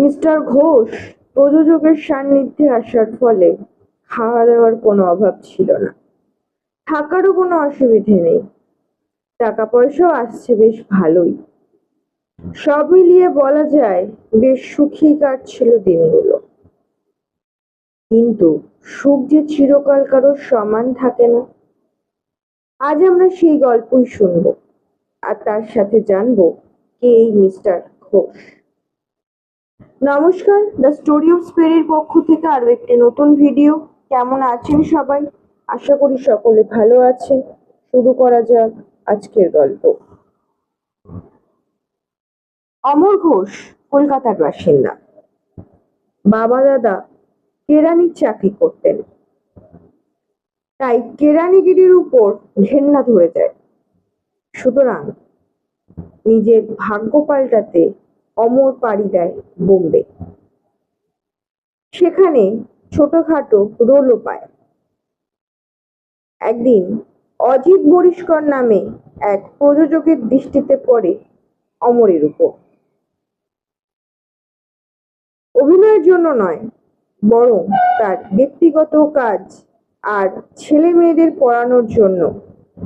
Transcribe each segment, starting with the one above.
Mister Ghosh প্রযোজকের সান্নিধ্যে আসার ফলে খাওয়া দাওয়ার কোনো অভাব ছিল না। থাকারও কোনো অসুবিধে নেই। টাকা পয়সাও আসছে বেশ ভালোই। সব মিলিয়ে বলা যায়, বেশ সুখী কাটছিল দিনগুলো। কিন্তু সুখ যে চিরকাল কারোর সমান থাকে না। আজ আমরা সেই গল্পই শুনব, আর তার সাথে জানব কে এই মিস্টার ঘোষ। নমস্কার দ্য স্টোরি অফ স্পেরির পক্ষ থেকে আরও একটি নতুন ভিডিও কেমন আছেন সবাই? আশা করি সকলে ভালো আছেন। শুরু করা যাক আজকের গল্প। অমর ঘোষ, কলকাতার বাসিন্দা। বাবা দাদা, কেরানির চাকরি করতেন। তাই কেরানিগিরির উপর ঘেন্না ধরে যায়। সুতরাং নিজের ভাগ্য পাল্টাতে অমর পাড়ি দেয় বোম্বে। সেখানে ছোটখাটো রোলও পায়। একদিন অজিত বরিষ্কর নামে এক প্রযোজকের দৃষ্টিতে পড়ে অমরের উপর। অভিনয়ের জন্য নয়, বরং তার ব্যক্তিগত কাজ আর ছেলে মেয়েদের পড়ানোর জন্য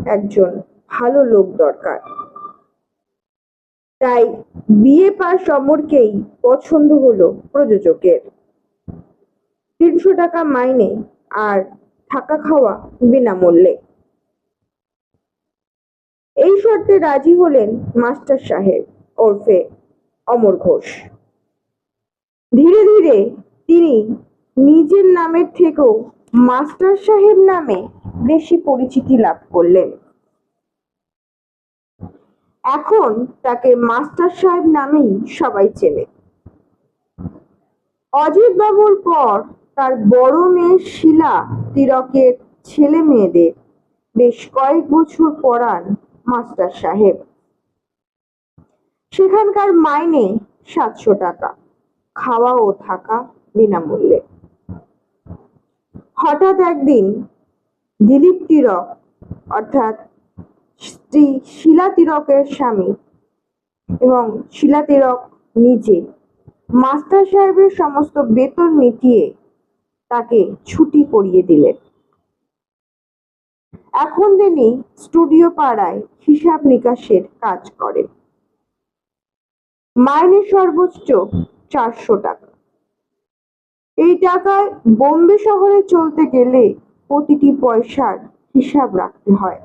একজন ভালো লোক দরকার। তাই বিয়ে পাস অমরকেই পছন্দ হলো প্রযোজকের। তিনশো টাকা মাইনে আর থাকা খাওয়া বিনামূল্যে। এই শর্তে রাজি হলেন মাস্টার সাহেব ওরফে অমর ঘোষ। ধীরে ধীরে তিনি নিজের নামের থেকেও মাস্টার সাহেব নামে বেশি পরিচিতি লাভ করলেন। এখন তাকে মাস্টার সাহেব নামেই সবাই চেনে। অজিত বাবুর পর তার বড় মেয়ে শিলা তিলকের ছেলে মেয়েদের বেশ কয়েক বছর পড়ান মাস্টার সাহেব। সেখানকার মাইনে সাতশো টাকা, খাওয়া ও থাকা বিনামূল্যে। হঠাৎ একদিন দিলীপ তিলক, অর্থাৎ স্ত্রী শিলা তিরকের স্বামী এবং শিলা তিরক নিজে। মাস্টার সাহেবের সমস্ত বেতন মিটিয়ে তাকে ছুটি করিয়ে দিলেন। এখন তিনি স্টুডিও পাড়ায় হিসাব নিকাশের কাজ করেন। মাইনে সর্বোচ্চ চারশো টাকা। এই টাকায় বোম্বে শহরে চলতে গেলে প্রতিটি পয়সার হিসাব রাখতে হয়।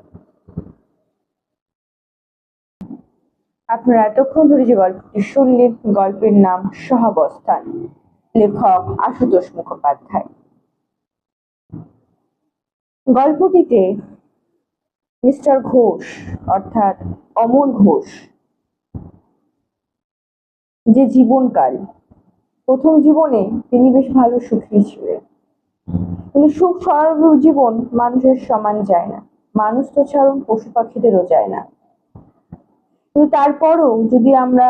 আপনারা এতক্ষণ ধরে যে গল্পটি শুনলেন, গল্পের নাম সহাবস্থান। লেখক আশুতোষ মুখোপাধ্যায়। গল্পটিতে মিস্টার ঘোষ, অর্থাৎ অমর ঘোষ, যে জীবনকাল, প্রথম জীবনে তিনি বেশ ভালো সুখী ছিলেন। কিন্তু সুখ স্বর্গ জীবন মানুষের সমান যায় না। মানুষ তো ছাড়ুন পশু পাখিদেরও যায় না। কিন্তু তারপরও যদি আমরা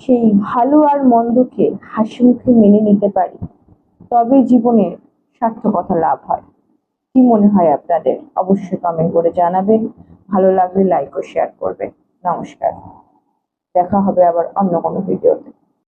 সেই ভালো আর মন্দকে হাসি মুখে মেনে নিতে পারি তবে জীবনের সার্থকতা লাভ হয়। কি মনে হয় আপনাদের? অবশ্যই কমেন্ট করে জানাবেন। ভালো লাগলে লাইক ও শেয়ার করবেন। নমস্কার। দেখা হবে আবার অন্য কোনো ভিডিওতে